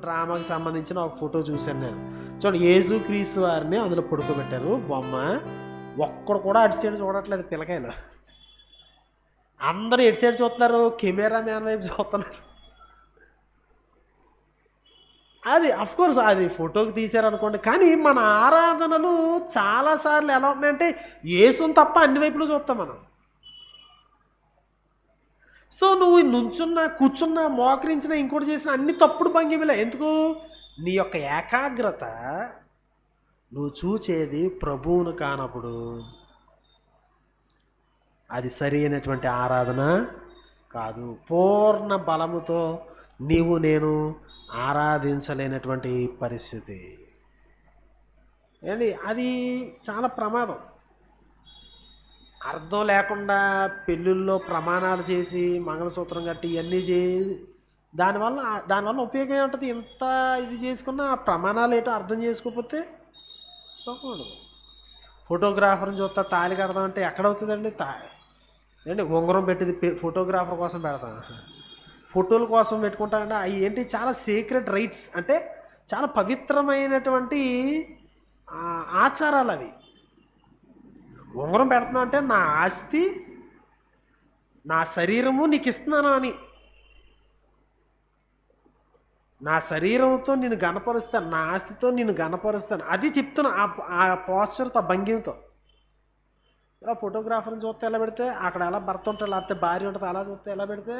డ్రామాకి సంబంధించిన ఒక ఫోటో చూశాను నేను. చూడండి యేసు క్రీస్తు వారిని అందులో పడుకోబెట్టారు. బొమ్మ ఒక్కడు కూడా అటు సైడ్ చూడట్లేదు పిల్లకాయలు. అందరూ ఎటు సైడ్ చూస్తున్నారు? కెమెరా మ్యాన్ వైపు చూస్తున్నారు. అది అఫ్కోర్స్ అది ఫోటోకి తీశారనుకోండి కానీ మన ఆరాధనలు చాలాసార్లు ఎలా ఉన్నాయంటే యేసుని తప్ప అన్ని వైపులు చూస్తాం మనం. సో నువ్వు నుంచున్నా కూర్చున్నా మోకరించినా ఇంకోటి చేసిన అన్ని తప్పుడు భంగిమలే. ఎందుకు? నీ యొక్క ఏకాగ్రత నువ్వు చూచేది ప్రభువును కానప్పుడు. అది సరి అయినటువంటి ఆరాధన కాదు. పూర్ణ బలముతో నీవు నేను ఆరాధించలేనటువంటి పరిస్థితి. ఏంటి? అది చాలా ప్రమాదం. అర్థం లేకుండా పెళ్ళిళ్ళలో ప్రమాణాలు చేసి మంగళసూత్రం కట్టి ఇవన్నీ చే దానివల్ల దానివల్ల ఉపయోగం ఏముంటుంది? ఎంత ఇది చేసుకున్నా ఆ ప్రమాణాలు ఏంటో అర్థం చేసుకోకపోతే సుఖం ఫోటోగ్రాఫర్ని చూస్తా తాళి కడదాం అంటే ఎక్కడవుతుందండి? తా ఏంటి ఉంగరం పెట్టింది ఫోటోగ్రాఫర్ కోసం పెడతాం. ఫోటోల కోసం పెట్టుకుంటామంటే అవి ఏంటి? చాలా సీక్రెట్ రైట్స్. అంటే చాలా పవిత్రమైనటువంటి ఆచారాలు అవి. ఉంగరం పెడుతున్నా అంటే నా ఆస్తి నా శరీరము నీకు ఇస్తున్నాను అని నా శరీరంతో నేను గనపరుస్తాను నా ఆస్తితో నేను గనపరుస్తాను అది చెప్తున్నా ఆ- ఆ పోస్చర్తో ఆ భంగిమతో. ఇలా ఫోటోగ్రాఫర్ని చూస్తే ఎలా పెడితే అక్కడ ఎలా భర్త ఉంటాడు లేకపోతే భార్య ఉంటుంది అలా చూస్తే ఎలా పెడితే?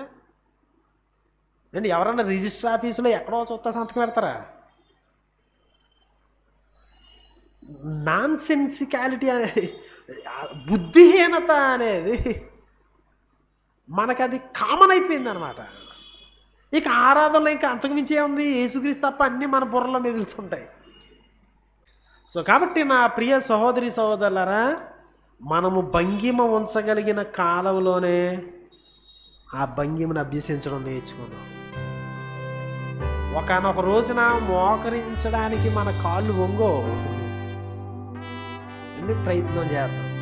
అండి ఎవరన్నా రిజిస్టర్ ఆఫీసులో ఎక్కడో చూస్తే సంతకం పెడతారా? నాన్ సెన్సికాలిటీ అనేది బుద్ధిహీనత అనేది మనకది అది కామన్ అయిపోయింది అనమాట ఇక ఆరాధనలో ఇంకా అంతకుమించి ఏముంది? యేసుక్రీస్తు తప్ప అన్నీ మన బుర్రలో మెదులుతుంటాయి. సో కాబట్టి నా ప్రియ సహోదరి సహోదరులరా మనము భంగిమ ఉంచగలిగిన కాలంలోనే ఆ భంగిమను అభ్యసించడం నేర్చుకున్నాం ఒకనొక రోజున మోకరించడానికి మన కాళ్ళు వంగో para no dieta.